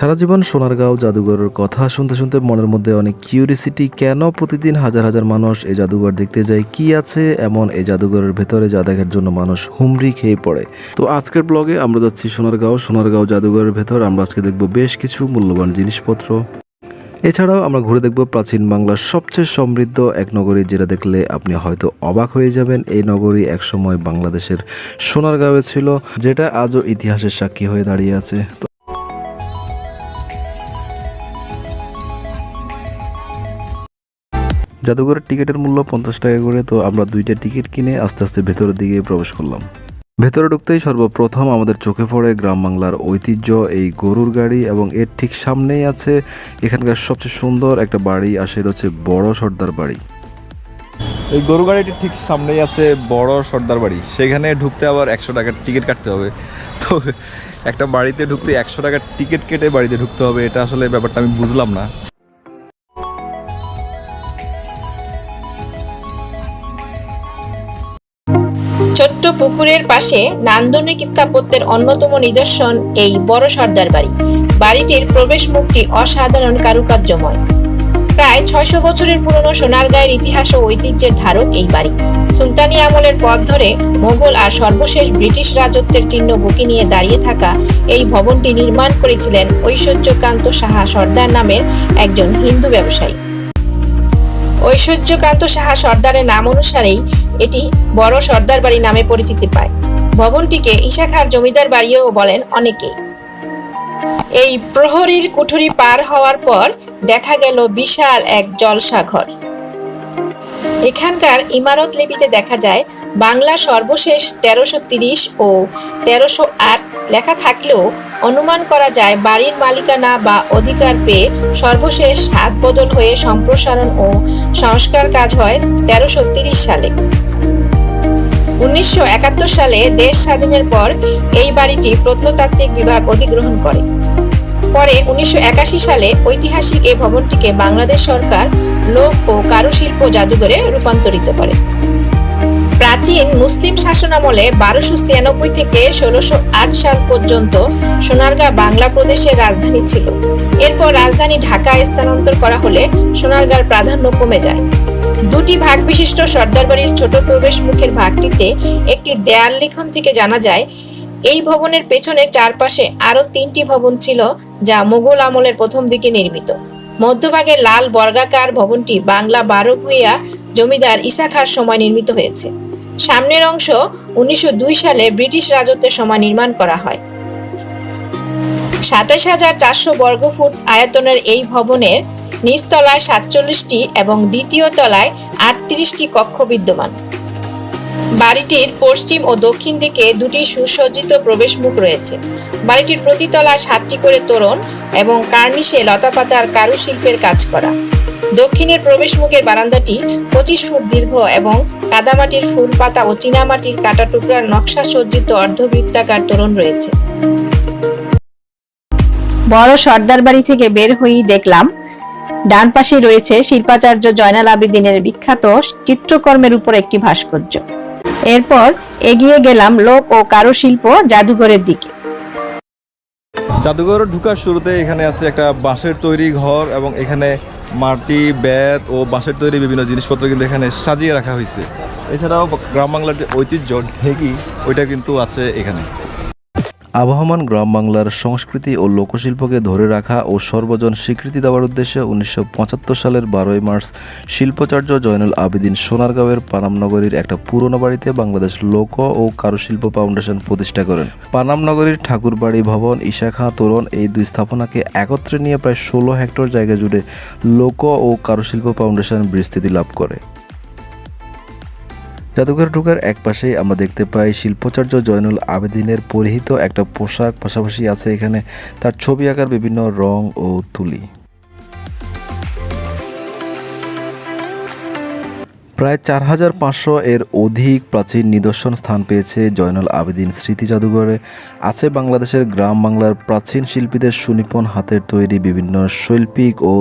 সারা জীবন সোনারগাঁও জাদুঘরের কথা শুনতে শুনতে মনের মধ্যে অনেক কিউরিসিটি কেন প্রতিদিন হাজার হাজার মানুষ এই জাদুঘর দেখতে যায়? কি আছে এমন এই জাদুঘরের ভেতরে যা দেখার জন্য মানুষ হুমড়ি খেয়ে পড়ে? তো আজকের ব্লগে আমরা যাচ্ছি সোনারগাঁও সোনারগাঁও জাদুঘরের ভেতর। আমরা আজকে দেখব বেশ কিছু মূল্যবান জিনিসপত্র। এছাড়াও আমরা ঘুরে দেখব প্রাচীন বাংলার সবচেয়ে সমৃদ্ধ এক নগরী, যেটা দেখলে আপনি হয়তো অবাক হয়ে যাবেন। এই নগরী একসময় বাংলাদেশের সোনারগাঁওয়ে ছিল, যেটা আজও ইতিহাসের সাক্ষী হয়ে দাঁড়িয়ে আছে। জাদুঘরের টিকিটের মূল্য পঞ্চাশ টাকা করে, তো আমরা দুইটা টিকিট কিনে আস্তে আস্তে ভেতরের দিকে প্রবেশ করলাম। ভেতরে ঢুকতেই সর্বপ্রথম আমাদের চোখে পড়ে গ্রাম বাংলার ঐতিহ্য, এই গরুর গাড়ি এবং এর ঠিক সামনেই আছে এখানকার সবচেয়ে সুন্দর একটা বাড়ি, আর সেটা হচ্ছে বড় সর্দার বাড়ি। এই গরু গাড়িটির ঠিক সামনেই আছে বড় সর্দার বাড়ি। সেখানে ঢুকতে আবার একশো টাকার টিকিট কাটতে হবে। তো একটা বাড়িতে ঢুকতে একশো টাকার টিকিট কেটে বাড়িতে ঢুকতে হবে, এটা আসলে ব্যাপারটা আমি বুঝলাম না। ছোট্ট পুকুরের পাশে নান্দনিক স্থাপত্যের অন্যতম নিদর্শন এই বড় সর্দার বাড়ি। বাড়িটির প্রবেশ মুখটি অসাধারণ কারুকার্যময়। প্রায় ছয়শো বছরের পুরনো সোনারগাঁয়ের ইতিহাস ও ঐতিহ্যের ধারক এই বাড়ি। সুলতানি আমলের পথ ধরে মোগল আর সর্বশেষ ব্রিটিশ রাজত্বের চিহ্ন বুকি নিয়ে দাঁড়িয়ে থাকা এই ভবনটি নির্মাণ করেছিলেন ঐশ্বর্যকান্ত সাহা সর্দার নামের একজন হিন্দু ব্যবসায়ী। ঐশ্বর্যকান্ত সাহা সর্দারের নাম অনুসারেই এটি বড় সর্দার বাড়ি নামে পরিচিতি পায়। ভবনটিকে ইশাখার জমিদার বাড়িও বলেন অনেকেই। এই প্রহরীর কুঠুরি পার হওয়ার পর দেখা গেল বিশাল এক জলসাঘর। এখানকার ইমারত লিপিতে দেখা যায় বাংলা সর্বশেষ তেরোশো তিরিশ ও তেরোশো আট লেখা থাকলেও অনুমান করা যায় বাড়ির মালিকানা বা অধিকার পেয়ে সর্বশেষ হাত বদল হয়ে সম্প্রসারণ ও সংস্কার কাজ হয় তেরোশো সালে। উনিশশো একাত্তর সালে দেশ স্বাধীনের পর এই বাড়িটি প্রত্নতাত্ত্বিক বিভাগ অধিগ্রহণ করে। পরে উনিশশো একাশি সালে ঐতিহাসিক এই ভবনটিকে বাংলাদেশ সরকার লোক ও কারুশিল্প জাদুঘরে রূপান্তরিত করে। প্রাচীন মুসলিম শাসনামলে বারোশো ছিয়ানব্বই থেকে ষোলোশো আট সাল পর্যন্ত সোনারগাঁ বাংলা প্রদেশের রাজধানী ছিল। এরপর রাজধানী ঢাকা স্থানান্তর করা হলে সোনারগাঁর প্রাধান্য কমে যায়। দুটি ভাগ বিশিষ্ট সর্দার বাড়ির ছোট প্রবেশ মুখের ভাগটিতে একটি দেয়াল লিখন থেকে জানা যায়, এই ভবনের পেছনে চারপাশে আরও তিনটি ভবন ছিল যা মোগল আমলের প্রথম দিকে নির্মিত। মধ্যভাগে লাল বর্গাকার ভবনটি বাংলা বারো ভূঁইয়া জমিদার ইসাখার সময় নির্মিত হয়েছে। সামনের অংশ উনিশশো দুই সালে ব্রিটিশ রাজত্বের সময় নির্মাণ করা হয়। সাতাশ হাজার চারশো বর্গফুট আয়তনের এই ভবনের নিচতলায় সাতচল্লিশটি এবং দ্বিতীয় তলায় আটত্রিশটি কক্ষ বিদ্যমান। বাড়িটির পশ্চিম ও দক্ষিণ দিকে দুটি সুসজ্জিত প্রবেশমুখ রয়েছে। বাড়িটির প্রতি তলায় সাতটি করে তোরণ এবং কার্নিশে লতাপাতার কারুশিল্পের কাজ করা। দক্ষিণের প্রবেশমুখের বারান্দাটি পঁচিশ ফুট দীর্ঘ এবং কাদামাটির ফুল পাতা ও চীনামাটির কাটা টুকরার নকশা সজ্জিত অর্ধবৃত্তাকার তোরণ রয়েছে। বড় সর্দার বাড়ি থেকে বের হয়েই দেখলাম ডান পাশে রয়েছে শিল্পাচার্য জয়নাল আবেদিনের বিখ্যাত চিত্রকর্মের উপর একটি ভাস্কর্য। এরপর এগিয়ে গেলাম লোক ও কারুশিল্প জাদুঘরের দিকে। জাদুঘর ঢুকার শুরুতে এখানে আছে একটা বাঁশের তৈরি ঘর এবং এখানে মাটি ব্যাত ও বাঁশের তৈরি বিভিন্ন জিনিসপত্র কিন্তু এখানে সাজিয়ে রাখা হয়েছে। এছাড়াও গ্রাম বাংলার যে ঐতিহ্য, ঢেকি, ওইটা কিন্তু আছে এখানে। আবহমান গ্রাম বাংলার সংস্কৃতি ও লোকশিল্পকে ধরে রাখা ও সর্বজন স্বীকৃতি দেওয়ার উদ্দেশ্যে উনিশশো পঁচাত্তর সালের বারোই মার্চ শিল্পাচার্য জয়নুল আবেদিন সোনারগাঁওয়ের পানামনগরীর একটা পুরনো বাড়িতে বাংলাদেশ লোক ও কারুশিল্প ফাউন্ডেশন প্রতিষ্ঠা করেন। পানামনগরীর ঠাকুরবাড়ি ভবন ঈশাখা তোরণ এই দুই স্থাপনাকে একত্রে নিয়ে প্রায় ষোলো হেক্টর জায়গা জুড়ে লোক ও কারুশিল্প ফাউন্ডেশন বিস্তৃতি লাভ করে। জাদুঘর ঢুকার এক পাশেই আমরা দেখতে পাই শিল্পাচার্য জয়নুল আবেদিনের পরিহিত একটা পোশাক, পাশাপাশি আছে এখানে তার ছবি আঁকার বিভিন্ন রং ও তুলি। প্রায় চার হাজার পাঁচশো এর অধিক প্রাচীন নিদর্শন স্থান পেয়েছে জয়নাল আবেদিন স্মৃতি জাদুঘরে। আছে বাংলাদেশের গ্রাম বাংলার প্রাচীন শিল্পীদের সুনিপুণ হাতের তৈরি বিভিন্ন শৈল্পিক ও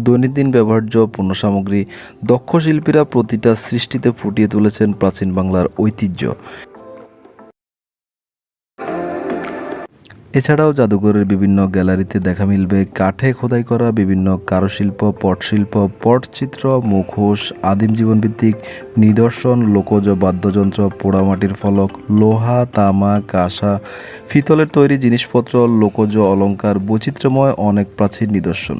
দৈনন্দিন ব্যবহার্য পণ্য সামগ্রী দক্ষ শিল্পীরা প্রতিটা সৃষ্টিতে ফুটিয়ে তুলেছেন প্রাচীন বাংলার ঐতিহ্য। এছাড়াও জাদুঘরের বিভিন্ন গ্যালারিতে দেখা মিলবে কাঠে খোদাই করা বিভিন্ন কারুশিল্প, পটশিল্প, পটচিত্র, মুখোশ, আদিম জীবনভিত্তিক নিদর্শন, লোকজ বাদ্যযন্ত্র, পোড়ামাটির ফলক, লোহা, তামা, কাঁসা, ফিতলের তৈরি জিনিসপত্র, লোকজ অলঙ্কার বৈচিত্র্যময় অনেক প্রাচীন নিদর্শন।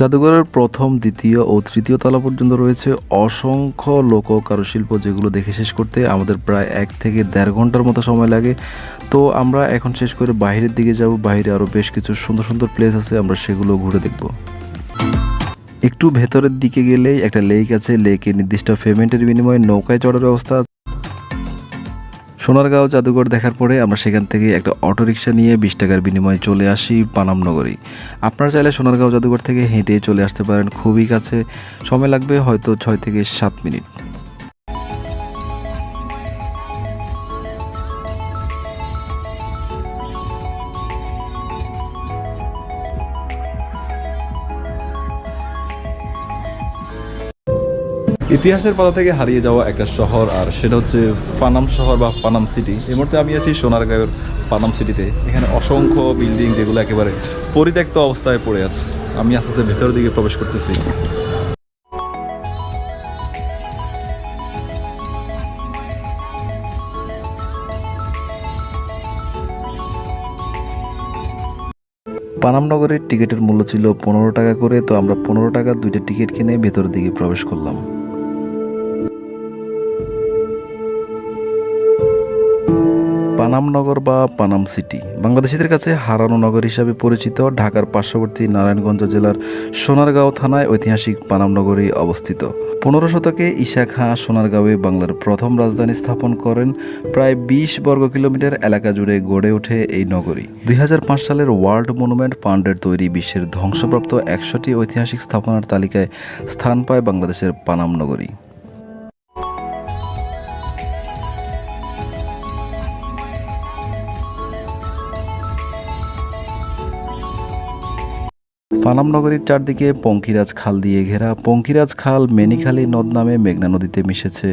জাদুঘরের প্রথম, দ্বিতীয় ও তৃতীয় তলা পর্যন্ত রয়েছে অসংখ্য লোক কারুশিল্প যেগুলো দেখে শেষ করতে আমাদের প্রায় এক থেকে দেড় ঘণ্টার মতো সময় লাগে। তো আমরা এখন শেষ করে বাইরের দিকে যাব। বাইরে আরও বেশ কিছু সুন্দর সুন্দর প্লেস আছে, আমরা সেগুলো ঘুরে দেখব। একটু ভেতরের দিকে গেলেই একটা লেক আছে। লেকে নির্দিষ্ট পেমেন্টের বিনিময়ে নৌকায় চড়ার ব্যবস্থা আছে। সোনারগাঁও জাদুঘর দেখার পরে আমরা সেখান থেকে একটা অটোরিকশা নিয়ে বিশ টাকার বিনিময়ে চলে আসি পানামনগরী আপনারা চাইলে সোনারগাঁও জাদুঘর থেকে হেঁটে চলে আসতে পারেন খুবই কাছে। সময় লাগবে হয়তো ছয় থেকে সাত মিনিট। ইতিহাসের পাতা থেকে হারিয়ে যাওয়া একটা শহর, আর সেটা হচ্ছে পানাম শহর বা পানাম সিটি। এই মুহূর্তে আমি আছি সোনারগাঁয়ের পানাম সিটিতে। এখানে অসংখ্য বিল্ডিং যেগুলো একেবারে পরিত্যক্ত অবস্থায় পড়ে আছে। আমি আস্তে আস্তে ভেতরের দিকে প্রবেশ করতেছি। পানাম নগরের টিকিটের মূল্য ছিল পনেরো টাকা করে, তো আমরা পনেরো টাকা দুইটা টিকিট কিনে ভেতরের দিকে প্রবেশ করলাম। পানাম নগর বা পানাম সিটি। বাংলাদেশিদের কাছে হারানো নগর হিসাবে পরিচিত ঢাকার পার্শ্ববর্তী নারায়ণগঞ্জ জেলার সোনারগাঁও থানায় ঐতিহাসিক পানাম নগরী অবস্থিত। পনেরো শতকে ঈশা খাঁ সোনারগাঁওয়ে বাংলার প্রথম রাজধানী স্থাপন করেন। প্রায় বিশ বর্গ কিলোমিটার এলাকা জুড়ে গড়ে ওঠে এই নগরী। দুই হাজার পাঁচ সালের ওয়ার্ল্ড মনুমেন্ট ফান্ডের তৈরি বিশ্বের ধ্বংসপ্রাপ্ত একশোটি ঐতিহাসিক স্থাপনার তালিকায় স্থান পায় বাংলাদেশের পানাম নগরী। পানাম নগরীর চারদিকে পঙ্কিরাজ খাল দিয়ে ঘেরা পঙ্কিরাজ খাল মেনিখালী নদ নামে মেঘনা নদীতে মিশেছে।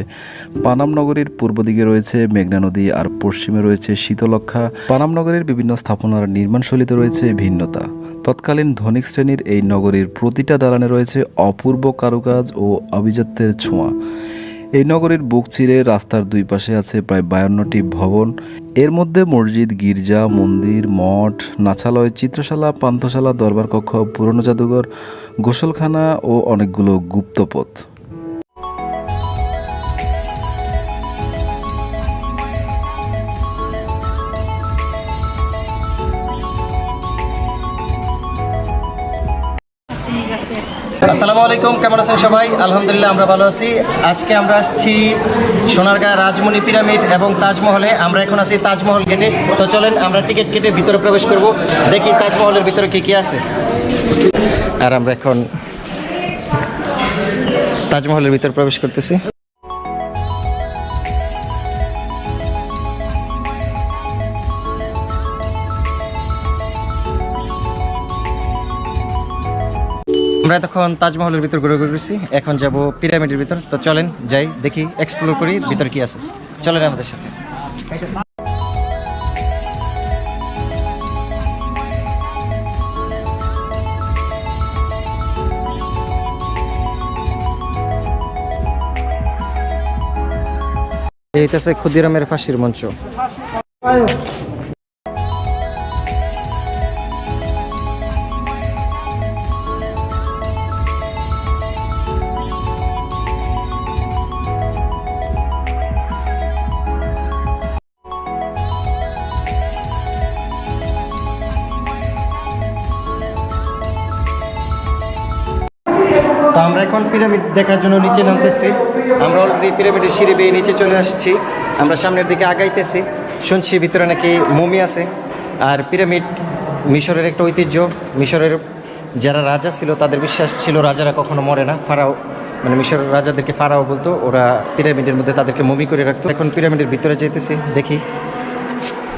পানাম নগরীর পূর্ব দিকে রয়েছে মেঘনা নদী আর পশ্চিমে রয়েছে শীতলক্ষা পানাম নগরীর বিভিন্ন স্থাপনার নির্মাণশৈলীতে রয়েছে ভিন্নতা। তৎকালীন ধনিক শ্রেণির এই নগরীর প্রতিটা দালানে রয়েছে অপূর্ব কারুকাজ ও আভিজাত্যের ছোঁয়া। এই নগরীর বুক চিরে রাস্তার দুই পাশে আছে প্রায় বায়ান্নটি ভবন। এর মধ্যে মসজিদ, গির্জা, মন্দির, মঠ, নাচালয়, চিত্রশালা, পান্থশালা, দরবার কক্ষ, পুরনো জাদুঘর, গোসলখানা ও অনেকগুলো গুপ্তপথ। আসসালামু আলাইকুম, কেমন আছেন সবাই? আলহামদুলিল্লাহ, আমরা ভালো আছি। আজকে আমরা আসছি সোনারগাঁ রাজমণি পিরামিড এবং তাজমহলে। আমরা এখন আছি তাজমহল গেটে। তো চলেন, আমরা টিকিট কেটে ভিতরে প্রবেশ করব। দেখি তাজমহলের ভিতরে কী কী আছে। আর আমরা এখন তাজমহলের ভিতরে প্রবেশ করতেছি। আমরা তখন তাজমহলের ভিতর ঘুরে ঘুরে গেছি এখন যাব পিরামিডের ভিতর। তো চলেন যাই, দেখি এক্সপ্লোর করি ভিতর কি আছে। চলেন আমাদের সাথে। এইটাছে ক্ষুদিরামের ফাঁসির মঞ্চ। আমরা এখন পিরামিড দেখার জন্য নিচে নামতেছি। আমরা অলরেডি পিরামিডের সিঁড়ি বেয়ে নিচে চলে আসছি। আমরা সামনের দিকে আগাইতেছি। শুনছি ভিতরে নাকি মমি আছে। আর পিরামিড মিশরের একটা ঐতিহ্য। মিশরের যারা রাজা ছিল, তাদের বিশ্বাস ছিল রাজারা কখনো মরে না। ফারাও মানে মিশর রাজাদেরকে ফারাও বলতো। ওরা পিরামিডের মধ্যে তাদেরকে মমি করে রাখতো। এখন পিরামিডের ভিতরে যেতেছি দেখি।